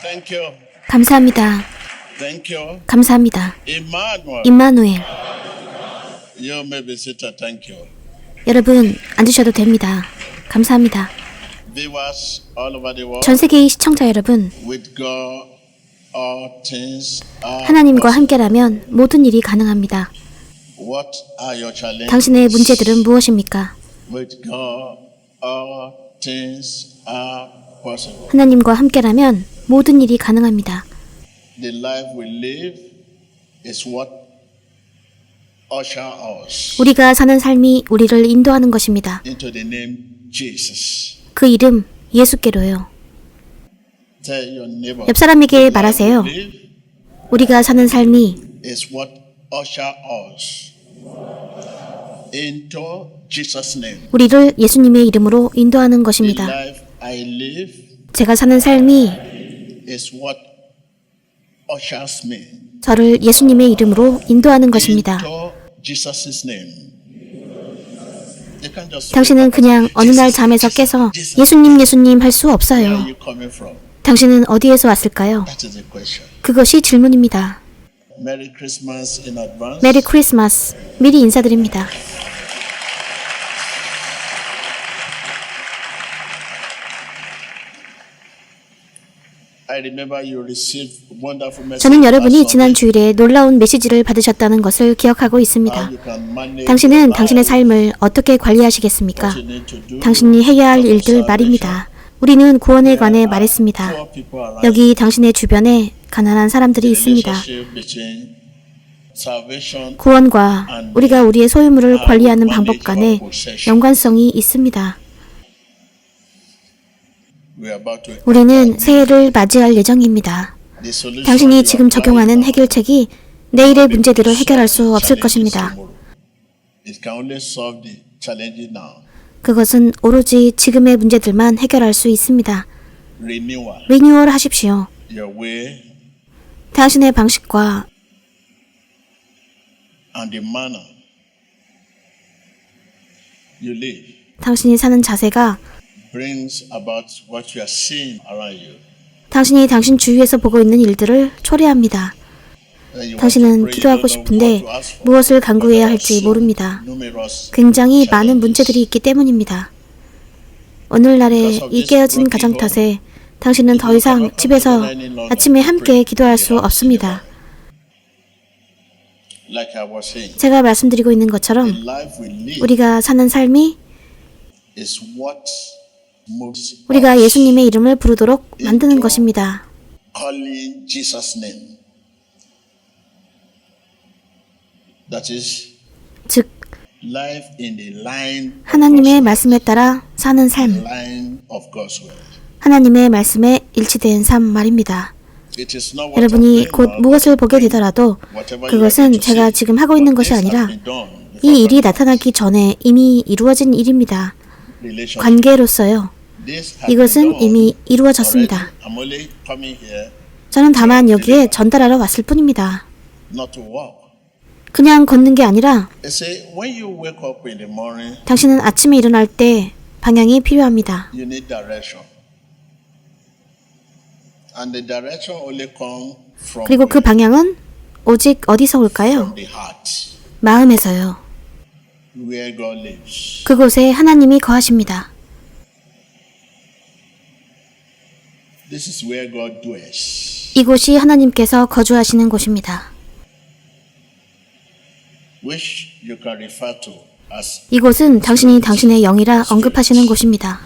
Thank you. 감사합니다. Thank you. 감사합니다. 임마누엘. You may be seated. Thank you. 여러분, 앉으셔도 됩니다. 감사합니다. Viewers all over the world. 전 세계의 시청자 여러분, With God, all things are 하나님과. 함께라면 모든 일이 가능합니다. What are your challenges? 당신의 문제들은 무엇입니까? With God, all things are possible. 하나님과 함께라면 모든 일이 가능합니다. The life we live is what usher us 우리가 사는 삶이 우리를 인도하는 것입니다. into the name Jesus. 그 이름 예수께로요. 옆 사람에게 말하세요. 우리가 사는 삶이. 우리를 예수님의 이름으로 인도하는 것입니다. 제가 사는 삶이 저를 예수님의 이름으로 인도하는 것입니다. 당신은 그냥 어느 날 잠에서 깨서 예수님 예수님 할 수 없어요. 당신은 어디에서 왔을까요? 그것이 질문입니다. 메리 크리스마스. 미리 인사드립니다. 저는 여러분이 지난. 주일에 놀라운 메시지를 받으셨다는 것을 기억하고 있습니다. 당신은 당신의 삶을 어떻게 관리하시겠습니까? 당신이 해야 할 일들. 말입니다. 우리는 구원에 관해 말했습니다. 여기 당신의 주변에 가난한 사람들이 있습니다. 구원과 우리가 우리의 소유물을 관리하는 방법 간에 연관성이 있습니다. we are about to 우리는 새해를 맞이할 예정입니다. 당신이 지금 적용하는 해결책이 내일의 문제들을 해결할 수 없을 것입니다. 그것은 오로지 지금의 문제들만 해결할 수 있습니다. 리뉴얼 하십시오. 당신의 방식과 당신이 사는 자세가 brings about what you are seeing around you. 당신이 당신 주위에서 보고 있는 일들을 초래합니다. 당신은 기도하고 싶은데. 무엇을 간구해야 할지 모릅니다. 굉장히 많은. 문제들이 있기 때문입니다. 오늘날의 이 깨어진 가정 탓에 당신은 더 이상 집에서 아침에 함께 기도할 수 없습니다. 제가 말씀드리고 있는 것처럼 우리가 사는 삶이 우리가 예수님의 이름을 부르도록 만드는 것입니다. 즉 하나님의 말씀에 따라 사는 삶. 하나님의 말씀에 일치된 삶 말입니다. 여러분이 곧 무엇을 보게 되더라도 그것은 제가 지금 하고 있는 것이 아니라 이 일이. 나타나기 전에 이미 이루어진 일입니다. 관계로서요. 이것은 이미 이루어졌습니다. 저는 다만 여기에 전달하러 왔을 뿐입니다. 그냥 걷는 게 아니라 당신은 아침에 일어날 때 방향이 필요합니다. 그리고 그 방향은 오직 어디서 올까요? 마음에서요. 그곳에 하나님이 거하십니다. This is where God dwells. 이곳이 하나님께서 거주하시는 곳입니다. which you can refer to as. 이곳은 당신이 당신의 영이라 언급하시는 곳입니다.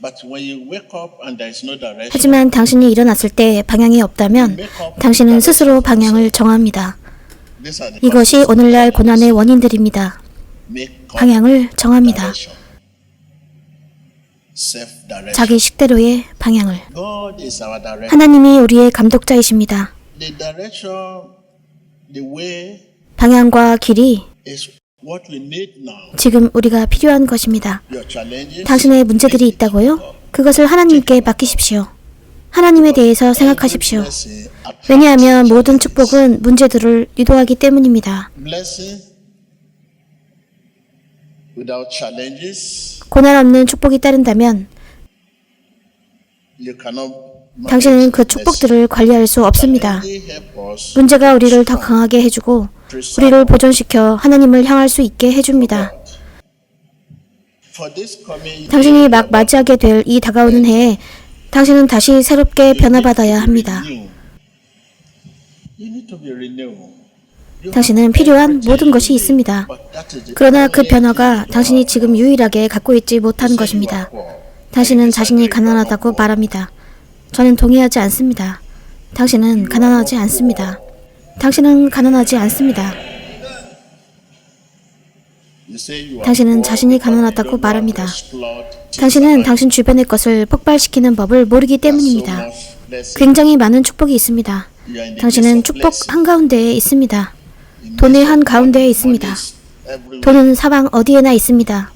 But when you wake up and there is no direction, 하지만 당신이 일어났을 때 방향이 없다면 당신은 스스로 방향을 정합니다. these are the 이것이 오늘날 고난의 원인들입니다. make up 방향을 정합니다. direction. 자기 식대로의 방향을. 하나님이 우리의 감독자이십니다. 방향과 길이. 지금 우리가 필요한 것입니다. 당신의 문제들이 있다고요? 그것을 하나님께 맡기십시오. 하나님에 대해서 생각하십시오. 왜냐하면 모든 축복은 문제들을 유도하기 때문입니다. Blessing without challenges 고난 없는 축복이 따른다면 You cannot manage 당신은 그. 축복들을 관리할 수 없습니다. 문제가 우리를 더 강하게 해주고 우리를 보존시켜 하나님을 향할 수 있게 해줍니다. 당신이 막 맞이하게 될 이 다가오는 해에 당신은 다시 새롭게 변화받아야 합니다. 당신은 필요한 모든 것이 있습니다. 그러나 그 변화가 당신이 지금 유일하게 갖고 있지 못한. 것입니다. 당신은 자신이 가난하다고 말합니다. 저는 동의하지 않습니다. 당신은 가난하지 않습니다. 당신은 가난하지 않습니다. 당신은 자신이 가난하다고 말합니다. 당신은 당신 주변의 것을 폭발시키는 법을 모르기 때문입니다. 굉장히 많은 축복이 있습니다. 당신은 축복. 한가운데에 있습니다. 돈의 한 가운데에 money 있습니다. 돈은 사방 어디에나 있습니다.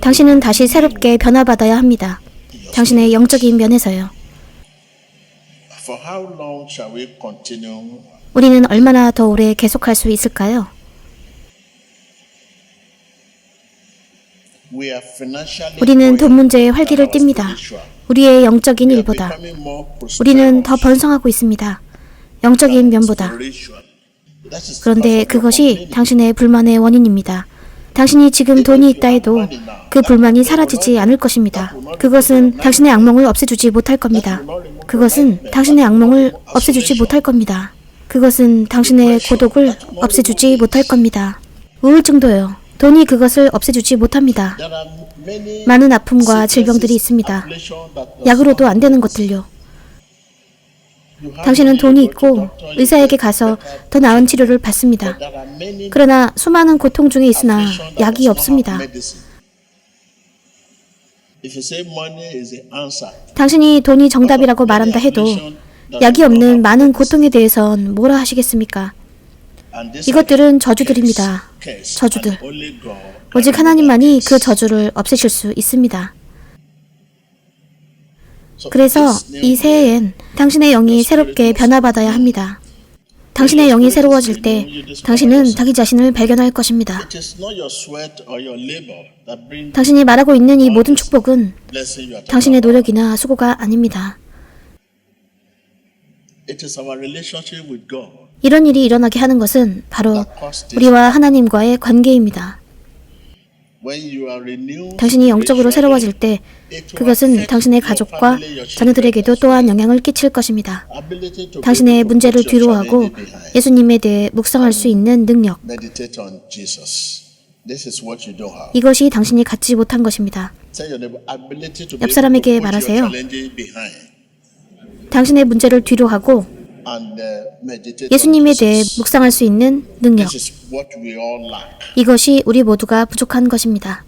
당신은 다시 새롭게 변화받아야 합니다. 당신의 영적인 면에서요. 우리는 얼마나 더 오래 계속할 수 있을까요? 우리는 돈 문제에 활기를 띱니다. 우리의 영적인 일보다 우리는 더 번성하고 있습니다. 영적인 면보다. 그런데 그것이. 당신의 불만의 원인입니다. 당신이 지금 돈이 있다 해도 그 불만이 사라지지 않을 것입니다. 그것은 당신의 악몽을 없애주지 못할 겁니다. 그것은 당신의 악몽을 없애주지 못할 겁니다. 그것은 당신의 고독을 없애주지 못할 겁니다. 우울증도요. 돈이 그것을 없애주지 못합니다. 많은 아픔과 질병들이 있습니다. 약으로도 안 되는. 것들요. 당신은 돈이 있고 의사에게 가서. 더 나은 치료를 받습니다. 그러나 수많은 고통 중에 있으나 약이 없습니다. 당신이 돈이 정답이라고 말한다 해도 약이 없는 많은 고통에 대해선 뭐라 하시겠습니까? 이것들은 저주들입니다. 저주들. 오직 하나님만이 그. 저주를 없애실 수 있습니다. 그래서 이 새해엔 당신의 영이 새롭게 변화받아야 합니다. 당신의 영이 새로워질 때 당신은 자기 자신을 발견할 것입니다. 당신이 말하고 있는 이 모든 축복은 당신의. 노력이나 수고가 아닙니다. 이런 일이 일어나게 하는 것은 바로. 우리와 하나님과의 관계입니다. When you are renewed 당신이 영적으로 새로워질 때 그것은 당신의 가족과 자녀들에게도. 또한 영향을 끼칠 것입니다. 당신의 문제를 put your 뒤로 하고 challenge behind. 예수님에 대해 묵상할 수 있는 능력. 이것이 당신이 갖지 못한 것입니다. 옆 사람에게 말하세요. 당신의 문제를 뒤로 하고 and uh, meditate 예수님에 대해. 묵상할 수 있는 능력. 이것이 우리 모두가 부족한 것입니다.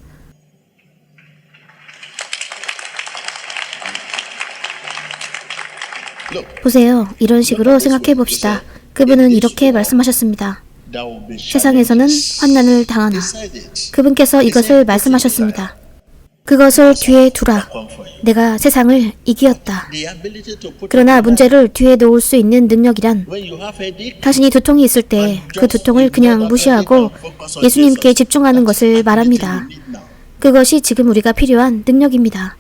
보세요. 이런 식으로 생각해 봅시다. 그분은 이렇게 말씀하셨습니다. 세상에서는 환난을 당하나. 그분께서 이것을 말씀하셨습니다. 그것을 뒤에 두라. 내가 세상을 이기었다. 그러나. 문제를 뒤에 놓을 수 있는 능력이란 당신이 두통이 있을 때 그 두통을 그냥 무시하고 예수님께 집중하는 것을 말합니다. 그것이 지금 우리가 필요한 능력입니다.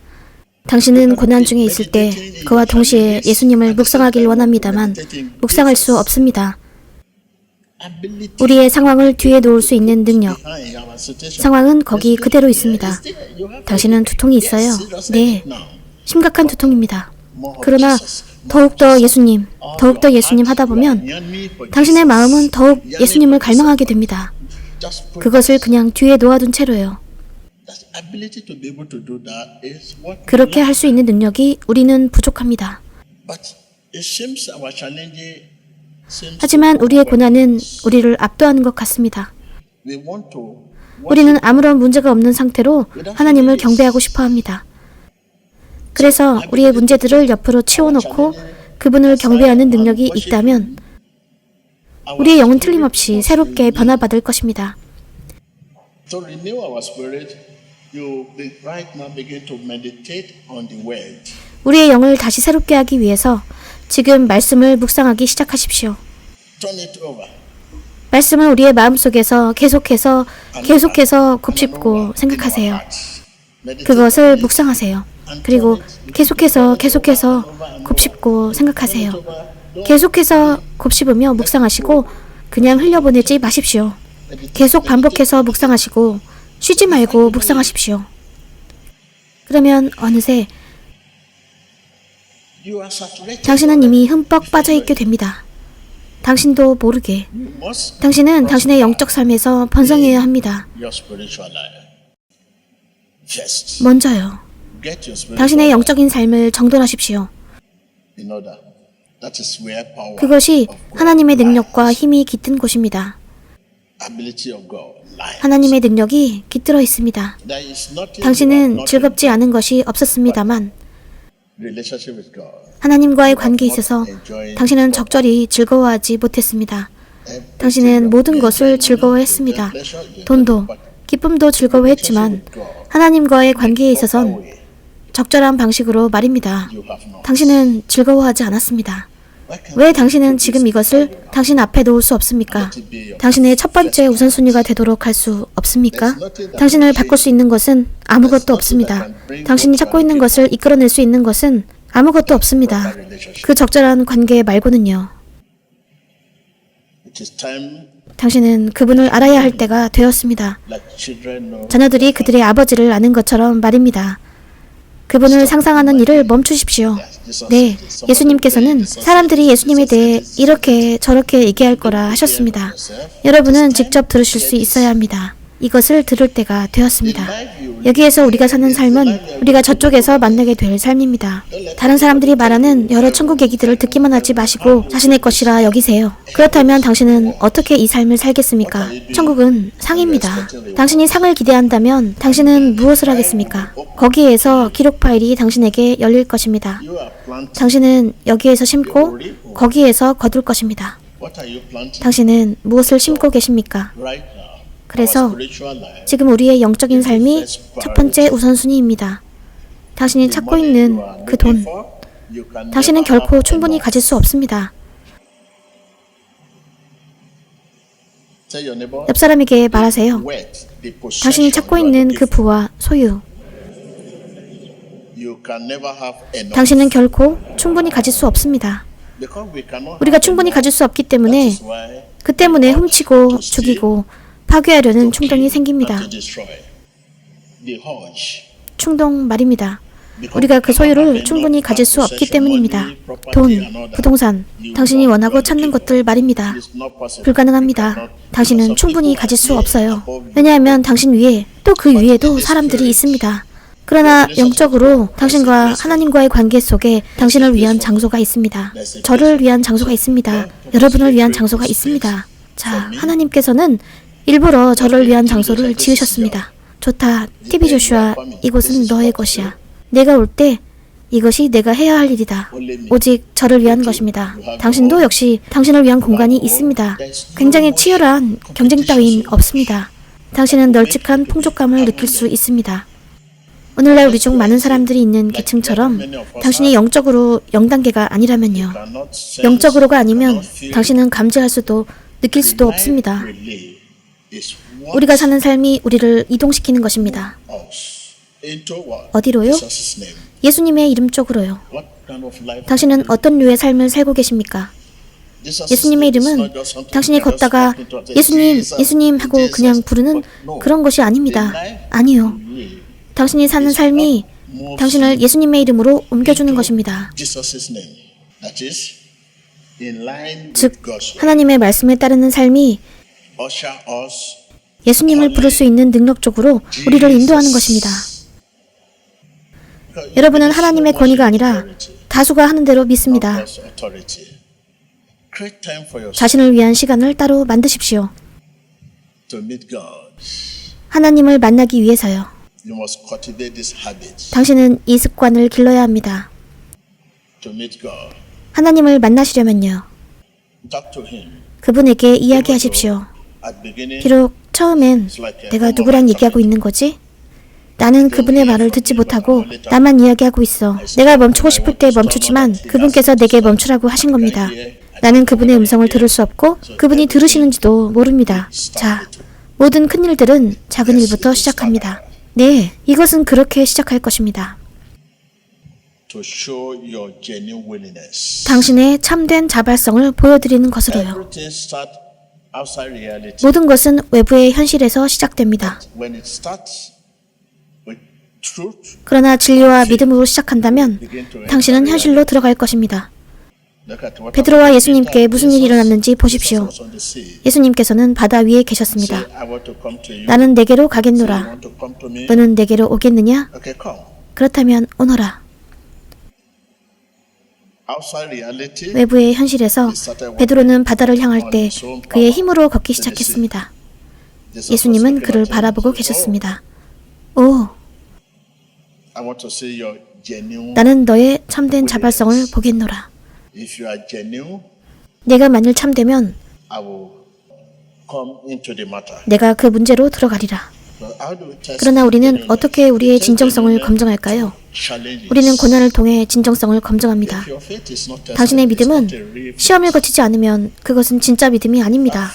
당신은 고난 중에 있을 때 그와 동시에 예수님을 묵상하길 원합니다만 묵상할 수 없습니다. 우리의 상황을 뒤에 놓을 수 있는 능력. 상황은 거기 그대로 있습니다. 당신은 두통이 있어요. 네. 심각한 두통입니다. 그러나. 더욱더 예수님, 더욱더 예수님 하다 보면 당신의 마음은 더욱 예수님을 갈망하게 됩니다. 그것을 그냥 뒤에 놓아둔 채로요. 그렇게. 할 수 있는 능력이 우리는 부족합니다. 하지만 우리의 고난은 우리를 압도하는 것 같습니다. 우리는 아무런 문제가 없는 상태로 하나님을 경배하고 싶어 합니다. 그래서 우리의 문제들을 옆으로 치워놓고 그분을 경배하는 능력이 있다면 우리의 영은 틀림없이 새롭게 변화받을 것입니다. 우리의 영을 다시 새롭게 하기 위해서 지금 말씀을 묵상하기 시작하십시오. 말씀을 우리의 마음속에서 계속해서 계속해서 곱씹고 생각하세요. 그것을. 묵상하세요. 그리고 계속해서 계속해서 곱씹고 생각하세요. 계속해서 곱씹으며 묵상하시고 그냥 흘려보내지 마십시오. 계속 반복해서 묵상하시고 쉬지 말고 묵상하십시오. 그러면 어느새. 당신은 이미 흠뻑 빠져 있게 됩니다. 당신도 모르게 당신은 당신의 영적 삶에서 번성해야 합니다. 먼저요. 당신의 영적인 삶을 정돈하십시오. 그것이 하나님의. 능력과 힘이 깃든 곳입니다. 하나님의 능력이 깃들어 있습니다. 당신은 즐겁지 않은 것이 없었습니다만 하나님과의 관계에 있어서 당신은 적절히 즐거워하지 못했습니다. 당신은 모든 것을 즐거워했습니다. 돈도, 기쁨도 즐거워했지만 하나님과의 관계에 있어선 적절한 방식으로 말입니다. 당신은 즐거워하지 않았습니다. 왜 당신은 지금 이것을 당신 앞에 놓을 수 없습니까? 당신의 첫 번째 우선순위가 되도록 할 수 없습니까? 당신을 바꿀 수 있는 것은 아무것도 없습니다. 당신이 찾고 있는 것을 이끌어낼 수 있는 것은 아무것도 없습니다. 그 적절한 관계 말고는요. 당신은 그분을 알아야 할 때가 되었습니다. 자녀들이 그들의 아버지를 아는 것처럼 말입니다. 그분을 상상하는 일을 멈추십시오. 네, 예수님께서는 사람들이 예수님에 대해 이렇게 저렇게 얘기할 거라 하셨습니다. 여러분은 직접 들으실 수 있어야 합니다. 이것을 들을 때가 되었습니다. 여기에서 우리가 사는 삶은 우리가 저쪽에서 만나게 될 삶입니다. 다른 사람들이 말하는 여러 천국 얘기들을 듣기만 하지 마시고 자신의 것이라 여기세요. 그렇다면 당신은 어떻게 이 삶을 살겠습니까? 천국은 상입니다. 당신이 상을 기대한다면 당신은 무엇을 하겠습니까? 거기에서 기록 파일이 당신에게 열릴 것입니다. 당신은 여기에서 심고 거기에서 거둘 것입니다. 당신은 무엇을 심고 계십니까? 그래서. 지금 우리의 영적인 삶이 첫 번째 우선순위입니다. 당신이 찾고 있는 그 돈, 당신은 결코 충분히. 가질 수 없습니다. 옆 사람에게 말하세요. 당신이 찾고 있는 그. 부와 소유. 당신은 결코 충분히 가질 수 없습니다. 우리가 충분히. 가질 수 없기 때문에 그 때문에 훔치고 죽이고 파괴하려는 충동이 생깁니다. 충동 말입니다. 우리가 그 소유를 충분히 가질 수 없기 때문입니다. 돈, 부동산, 당신이 원하고 찾는 것들 말입니다. 불가능합니다. 당신은 충분히 가질 수 없어요. 왜냐하면 당신 위에 또 그 위에도 사람들이 있습니다. 그러나 영적으로 당신과 하나님과의 관계 속에 당신을 위한 장소가 있습니다. 저를 위한 장소가 있습니다. 여러분을 위한 장소가 있습니다. 자, 하나님께서는 일부러 저를 위한 장소를 지으셨습니다. 좋다. TV 조슈아, 이곳은 너의 것이야. 내가 올 때 이것이 내가 해야 할 일이다. 오직 저를 위한 것입니다. 당신도 역시 당신을 위한 공간이 있습니다. 굉장히 치열한 경쟁 따윈 없습니다. 당신은 널찍한 풍족감을 느낄 수 있습니다. 오늘날 우리 중 많은 사람들이 있는 계층처럼 당신이 영적으로 0단계가 아니라면요. 영적으로가 아니면 당신은 감지할 수도 느낄 수도 없습니다. 우리가 사는 삶이 우리를 이동시키는 것입니다. 어디로요? 예수님의 이름 쪽으로요. 당신은 어떤 류의 삶을 살고 계십니까? 예수님의 이름은 당신이 걷다가 예수님, 예수님 하고. 그냥 부르는. 그런 것이 아닙니다. 아니요. 당신이 사는 삶이 당신을 예수님의 이름으로 옮겨주는 것입니다. 즉. 하나님의 말씀에 따르는 삶이 예수님을 부를 수 있는 능력 쪽으로 우리를 인도하는 것입니다. 여러분은 하나님의 권위가 아니라 다수가 하는 대로 믿습니다. 자신을 위한 시간을 따로 만드십시오. 하나님을 만나기 위해서요. 당신은 이 습관을 길러야 합니다. 하나님을 만나시려면요. 그분에게 이야기하십시오. 비록 처음엔 내가 누구랑 얘기하고 있는 거지? 나는 그분의 말을 듣지 못하고 나만 이야기하고 있어. 내가 멈추고 싶을 때 멈추지만 그분께서 내게 멈추라고 하신 겁니다. 나는 그분의 음성을 들을 수 없고 그분이 들으시는지도 모릅니다. 자, 모든 큰 일들은 작은 일부터 시작합니다. 네, 이것은 그렇게 시작할 것입니다. 당신의 참된 자발성을 보여드리는 것으로요. 모든 것은 외부의 현실에서 시작됩니다. 그러나 진리와 믿음으로 시작한다면 당신은 현실로 들어갈 것입니다. 베드로와 예수님께. 무슨 일이 일어났는지 보십시오. 예수님께서는 바다 위에 계셨습니다. 나는 내게로 가겠노라. 너는 내게로 오겠느냐? 그렇다면 오너라. 외부의 현실에서 베드로는 바다를 향할 때 그의 힘으로 걷기 시작했습니다. 예수님은 그를. 바라보고 계셨습니다. 오, "Oh. 나는 너의 참된 자발성을 보겠노라. 내가 만일 참되면. 내가 그 문제로 들어가리라. 그러나 우리는? 어떻게 우리의 진정성을 검증할까요? 우리는 고난을 통해 진정성을 검증합니다. 당신의 믿음은. 시험을 거치지 않으면 그것은 진짜 믿음이 아닙니다.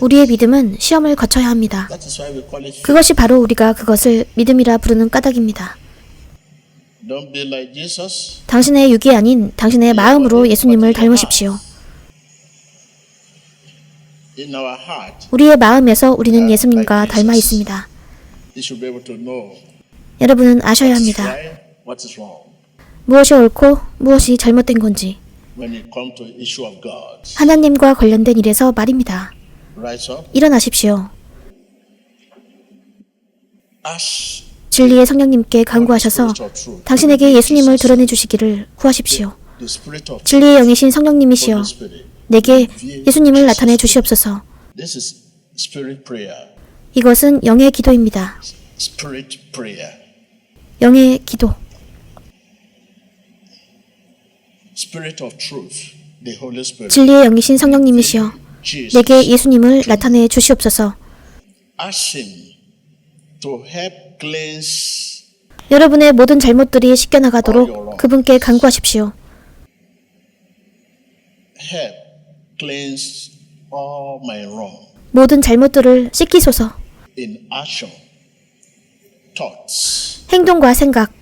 우리의 믿음은 시험을 거쳐야 합니다. 그것이 바로 우리가 그것을 믿음이라 부르는 까닭입니다. 당신의 육이 아닌 당신의 마음으로 예수님을 닮으십시오. 우리의 마음에서 우리는 예수님과 닮아 있습니다. 여러분은 아셔야 합니다. 무엇이 옳고 무엇이 잘못된 건지 하나님과 관련된 일에서 말입니다. 일어나십시오. 진리의 성령님께 간구하셔서 당신에게 예수님을 드러내 주시기를 구하십시오. 진리의 영이신 성령님이시여. 내게 예수님을 나타내 주시옵소서. 이것은 영의 기도입니다. 영의 기도. Spirit of truth. The Holy Spirit. 진리의 영이신 성령님이시여. 내게 예수님을 나타내 주시옵소서. 여러분의 모든 잘못들이 씻겨나가도록 그분께 간구하십시오. 모든 잘못들을 씻기소서. 행동과 생각.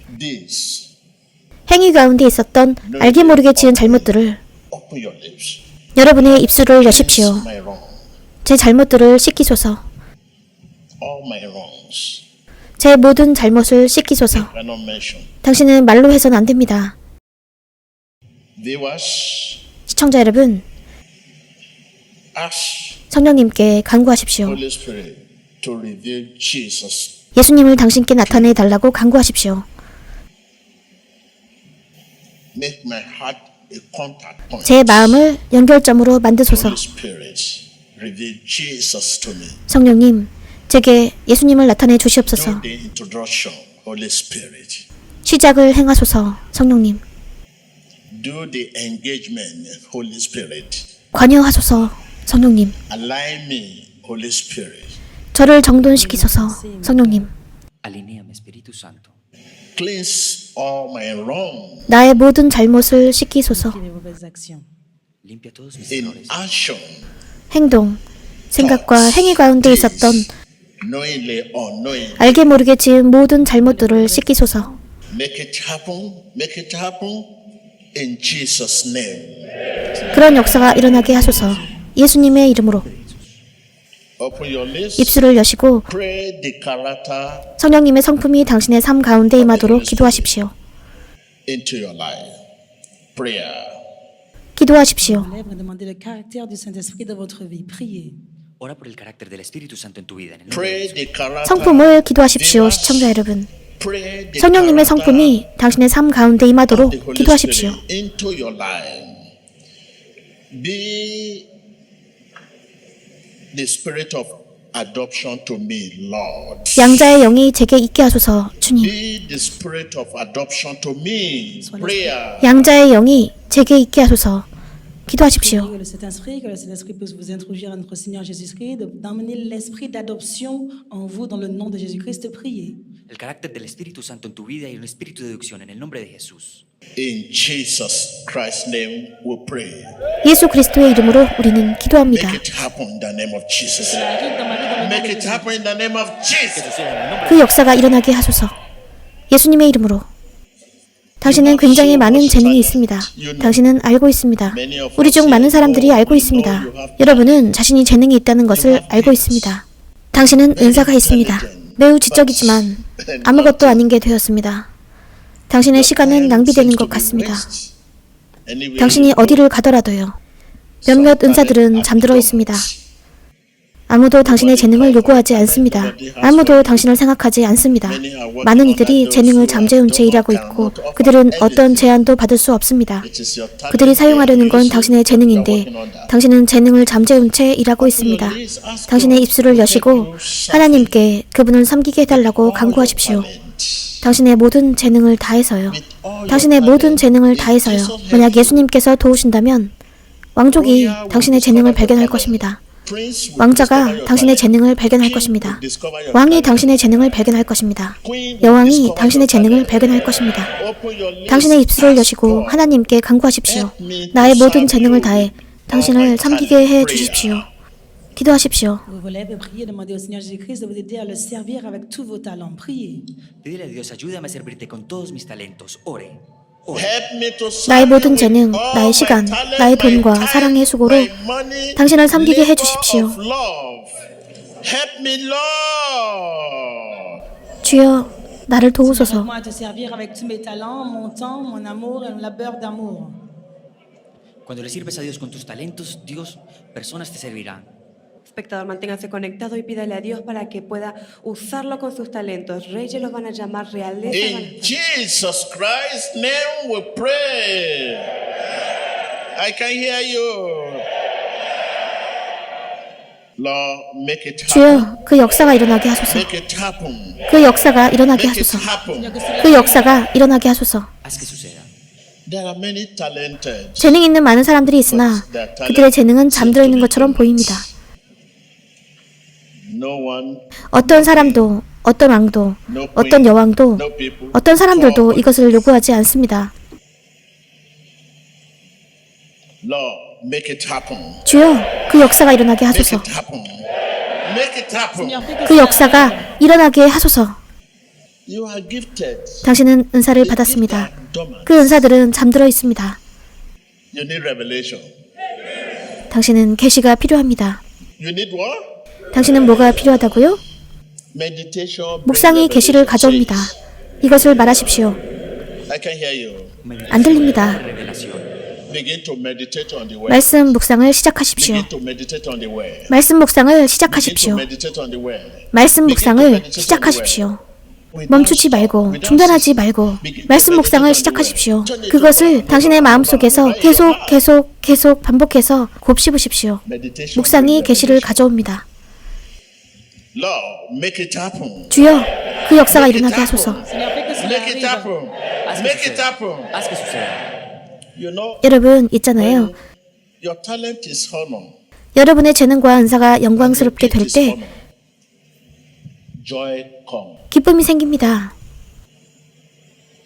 행위 가운데 있었던 알게 모르게 지은 잘못들을 Open your lips. 여러분의 입술을 여십시오. 제 잘못들을 씻기소서. all my wrongs. 제 모든 잘못을 씻기소서. 당신은 말로 해서는 안 됩니다. 시청자 여러분, 성령님께 간구하십시오. 예수님을 당신께 나타내 달라고 간구하십시오. Make my heart a contact point. 제 마음을 연결점으로 만드소서. 성령님, 제게 예수님을 나타내 주시옵소서. 시작을 행하소서. 성령님, Do the engagement, Holy Spirit. 관여하소서. 성령님, 저를 정돈시키소서. 성령님, 나의 모든 잘못을 씻기소서. 행동, 생각과 행위 가운데 있었던. 알게 모르게 지은 모든 잘못들을 씻기소서. 그런 역사가 일어나게 하소서. 예수님의 이름으로. 입술을 여시고 Pray the character 성령님의 성품이 당신의 삶 가운데 임하도록 기도하십시오. into your life. Prayer. 기도하십시오. 성품을 기도하십시오, 시청자 여러분. Pray the 성령님의 character 성품이 당신의 삶 가운데 of 임하도록 the Holy 기도하십시오. 양자의 영이 제게 있게 하소서, 주님. Be the spirit of adoption to me. Prayer. 양자의 영이 제게 있게 하소서. 기도하십시오. El carácter del Espíritu Santo en tu vida y un espíritu de deducción en el nombre de Jesús. In Jesus Christ's name we pray. 예수 그리스도의 이름으로 우리는 기도합니다. Make it happen in the name of Jesus. Make it happen in the name of Jesus. 그 역사가 일어나게 하소서. 예수님의 이름으로 당신은 굉장히 많은 재능이 있습니다. 당신은 알고 있습니다. 우리 중 많은 사람들이 알고 있습니다. 여러분은 자신이 재능이 있다는 것을 알고 있습니다. 당신은 은사가 있습니다. 매우 지적이지만 아무것도 아닌 게 되었습니다. 당신의 시간은 낭비되는 것 같습니다. 당신이 어디를 가더라도요. 몇몇 은사들은 잠들어 있습니다. 아무도 당신의 재능을 요구하지 않습니다. 아무도 당신을 생각하지 않습니다. 많은 이들이 재능을 잠재운 채 일하고 있고 그들은 어떤 제한도 받을 수 없습니다. 그들이 사용하려는 건 당신의 재능인데 당신은 재능을 잠재운 채 일하고 있습니다. 당신의 입술을 여시고 하나님께 그분을 섬기게 해달라고 간구하십시오. 당신의 모든 재능을 다해서요. 당신의 모든 재능을 다해서요. 만약 예수님께서 도우신다면 왕족이 당신의 재능을 발견할 것입니다. 왕자가 당신의 재능을 발견할 것입니다. 왕이 당신의 재능을 발견할 것입니다. 여왕이 당신의 재능을 발견할 것입니다. 당신의 입술을 여시고 하나님께 간구하십시오. 나의 모든 재능을 다해 당신을 섬기게 해 주십시오. 기도하십시오. 나의 모든 재능, all 나의 my 시간, 나의 my 돈과 time, 사랑의 수고로 my money, 당신을 섬기게 해 labor 주십시오. of love. Help me, Lord. 주여, 나를 도우소서. Cuando le sirves a Dios con tus talentos, Dios, personas te servirán. Espectador, manténgase conectado y pídale a Dios para que pueda usarlo con sus talentos. Reyes los van a llamar a- In Jesus Christ's name we pray. I can hear you. Lord, make it happen. 주여, 그 역사가 일어나게 하소서. Make it happen. 그 역사가 일어나게 Make it 하소서. happen. 그 역사가 일어나게 하소서. Haz que suceda. There are many talented. 재능 있는 많은 사람들이 있으나 그들의 재능은 잠들어 있는 것처럼 보입니다. No one, 어떤 사람도, 어떤 왕도, 어떤 여왕도. 어떤 사람들도. 이것을 요구하지 않습니다. Lord, make it happen. 주여, 그 역사가 일어나게 Make 하소서. it happen. Make it happen. Seigneur, fais que 그 역사가 일어나게 하소서. You are gifted. 당신은 은사를 받았습니다. 그 은사들은 잠들어 있습니다. You need revelation. 당신은 계시가 필요합니다. 당신은 뭐가 필요하다고요? 묵상이 계시를. 가져옵니다. 이것을 말하십시오. 안 들립니다. 말씀 묵상을 시작하십시오. 말씀 묵상을 시작하십시오. 말씀 묵상을 시작하십시오. 멈추지 말고 중단하지 말고 말씀 묵상을 시작하십시오. 그것을 당신의 마음속에서 계속 계속 계속 반복해서 곱씹으십시오. 묵상이 계시를. 가져옵니다. Lord, make it happen. 주여, 그 역사가 일어나게 하소서. 여러분 있잖아요. 여러분의 재능과 은사가 영광스럽게 될 때. 기쁨이 생깁니다.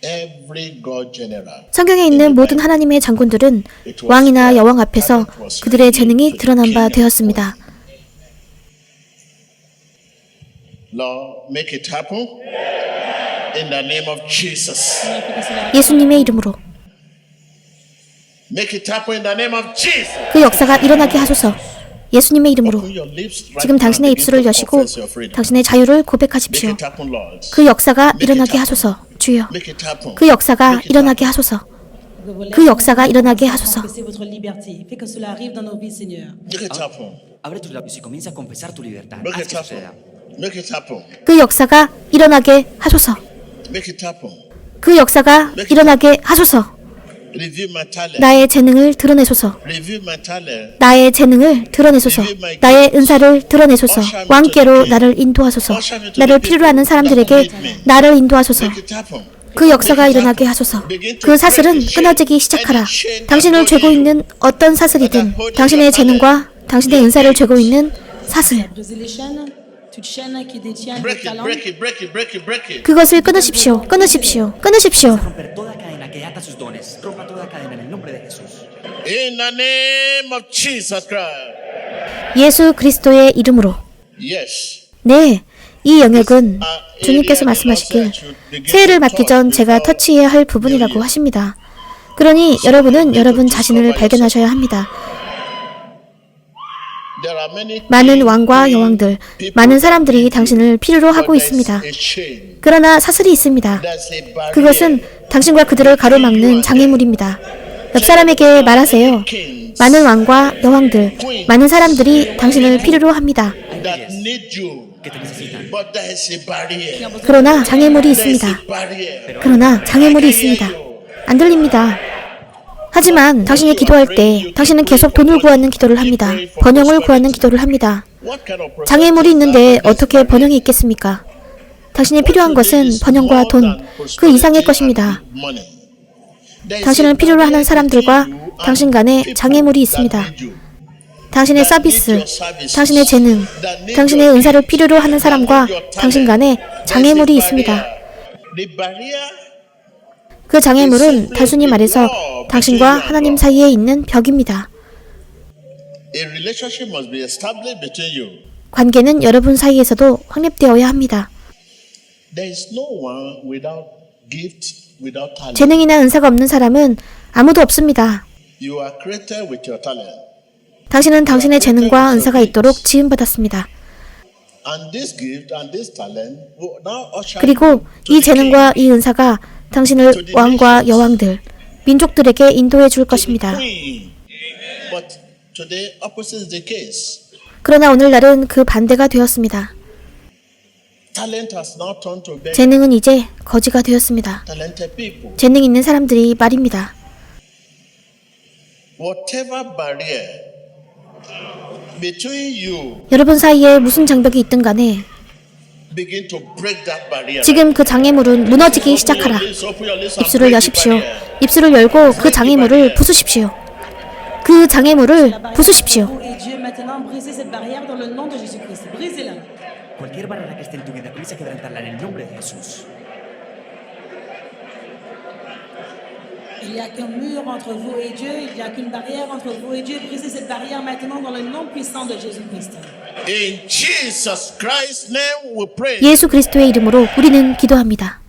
Every God general. 성경에 있는 모든 하나님의 장군들은 왕이나 여왕 앞에서 그들의 재능이 드러난 바 되었습니다. Lord, make it happen. In the name of Jesus. 예수님의 이름으로 Make it happen in the name of Jesus. 그 역사가 일어나게 하소서. 예수님의 이름으로 지금 당신의 입술을 여시고. 당신의 자유를 Make 고백하십시오. it happen, Lord. 그 역사가 일어나게 하소서. 주여. Make it happen. 그 역사가 Make it 일어나게 happen. 하소서. 그 역사가 일어나게 하소서. Abre labios y comienza a confesar tu libertad. Haz it que happen. suceda. 그 역사가 일어나게 하소서. 그 역사가 일어나게 하소서. 나의 재능을 드러내소서. 나의 재능을 드러내소서. 나의 은사를 드러내소서. 왕께로 나를 인도하소서. 나를 필요로 하는 사람들에게 나를 인도하소서. 그 역사가 일어나게 하소서. 그 사슬은 끊어지기 시작하라. 당신을 죄고 있는 어떤 사슬이든 당신의 재능과 당신의 은사를 죄고 있는 사슬. Brisez les chaînes, toute chaîne qui détient vos Break it, talents. break it, break it, break it, break it. 그것을 끊으십시오. 끊으십시오. 끊으십시오. 예수 그리스도의 이름으로. Yes. 네. 이 영역은 주님께서 말씀하시길 새해를 맞기 전 제가 터치해야 할 부분이라고 하십니다. 그러니 여러분은 여러분 자신을 발견하셔야 합니다. 많은 왕과 여왕들, 많은 사람들이 당신을 필요로 하고 있습니다. 그러나 사슬이 있습니다. 그것은 당신과 그들을 가로막는 장애물입니다. 옆 사람에게 말하세요. 많은 왕과 여왕들, 많은 사람들이 당신을 필요로 합니다. 그러나 장애물이 있습니다. 그러나 장애물이 있습니다. 안 들립니다. 하지만 당신이 기도할 때 당신은 계속 돈을 구하는 기도를 합니다. 번영을 구하는 기도를 합니다. 장애물이 있는데 어떻게 번영이 있겠습니까? 당신이 필요한 것은 번영과 돈, 그 이상의 것입니다. 당신을 필요로 하는 사람들과 당신 간에 장애물이 있습니다. 당신의 서비스, 당신의 재능, 당신의 은사를 필요로 하는 사람과 당신 간에 장애물이 있습니다. 그 장애물은 단순히 말해서 당신과 하나님 사이에 있는 벽입니다. 관계는 여러분 사이에서도 확립되어야 합니다. 재능이나 은사가 없는 사람은 아무도 없습니다. 당신은 당신의 재능과 은사가 있도록 지음받았습니다. 그리고 이 재능과 이 은사가 당신을 왕과 여왕들, 민족들에게 인도해 줄 것입니다. 그러나 오늘날은 그 반대가 되었습니다. 재능은 이제 거지가 되었습니다. 재능 있는 사람들이 말입니다. 여러분 사이에 무슨 장벽이 있든 간에 지금 그 장애물은 무너지기 시작하라. Open your lips and 입술을 여십시오. 입술을 열고 그 장애물을 부수십시오. 그 장애물을 부수십시오. Il n'y a qu'un mur entre vous et Dieu, il n'y a qu'une barrière entre vous et Dieu. Brisez cette barrière maintenant dans le nom puissant de Jésus-Christ. In Jesus Christ's name we pray. 예수 그리스도의 이름으로 우리는 기도합니다.